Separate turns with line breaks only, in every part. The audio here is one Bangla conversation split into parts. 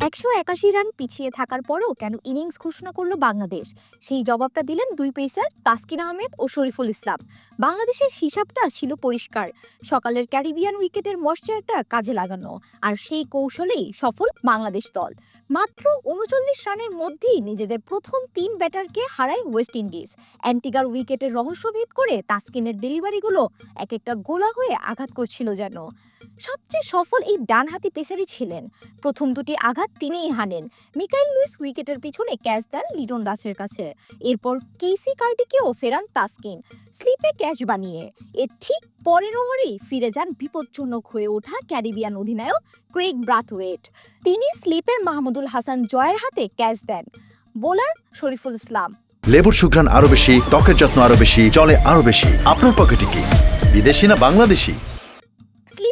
একশো একাশি রান পিছিয়ে থাকার পরও কেন ইনিংস ঘোষণা করল বাংলাদেশ? সেই জবাবটা দিলেন দুই পেসার তাসকিন আহমেদ ও শরীফুল ইসলাম। বাংলাদেশের হিসাবটা ছিল পরিষ্কার। সকালের ক্যারিবিয়ান উইকেটের মশ্চারটা কাজে লাগানো। আর সেই কৌশলেই সফল বাংলাদেশ দল। মাত্র উনচল্লিশ রানের মধ্যেই নিজেদের প্রথম তিন ব্যাটারকে হারায় ওয়েস্ট ইন্ডিজ। অ্যান্টিগার উইকেটের রহস্যভেদ করে তাসকিনের ডেলিভারিগুলো এক একটা গোলা হয়ে আঘাত করছিল যেন। সবচেয়ে সফল এই ডানহাতি পেসারই ছিলেন। প্রথম দুটি আঘাত তিনিই হানেন। মিকাইল লুইস উইকেটের পিছনে ক্যাচ দেন লিটন দাসের কাছে। এরপর কেসি কার্ডিকেও ফেরান তাসকিন। স্লিপে ক্যাচ বানিয়ে। এর ঠিক পরের ওভারেই ফিরে যান বিপজ্জনক হয়ে ওঠা ক্যারিবিয়ান অধিনায়ক ক্রেগ ব্রাথওয়েট। তিনি স্লিপের মাহমুদুল হাসান জয়ের হাতে ক্যাচ দেন। বোলার শরীফুল ইসলাম।
লেবুর সুঘ্রাণ আরও বেশি, ত্বকের যত্ন আরও বেশি চলে আরও বেশি। আপনার পকেটে কি বিদেশি না বাংলাদেশি?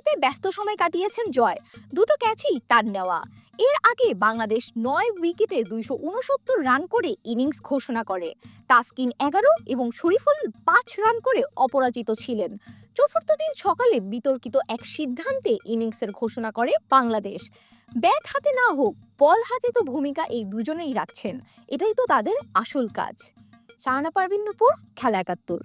স্লিপে ব্যস্ত সময় কাটিয়েছেন জয়। দুটো ক্যাচই তার নেওয়া। এর আগে বাংলাদেশ নয় উইকেটে দুইশো উনসত্তর রান করে ইনিংস ঘোষণা করে। তাসকিন এগারো এবং শরীফুল পাঁচ রান করে অপরাজিত ছিলেন। চতুর্থ দিন সকালে বিতর্কিত এক সিদ্ধান্তে ইনিংসের ঘোষণা করে বাংলাদেশ। ব্যাট হাতে না হোক বল হাতে তো ভূমিকা এই দুজনেই রাখছেন। এটাই তো তাদের আসল কাজ। শাহানা পারভিন নুপুর, খেলা একাত্তর।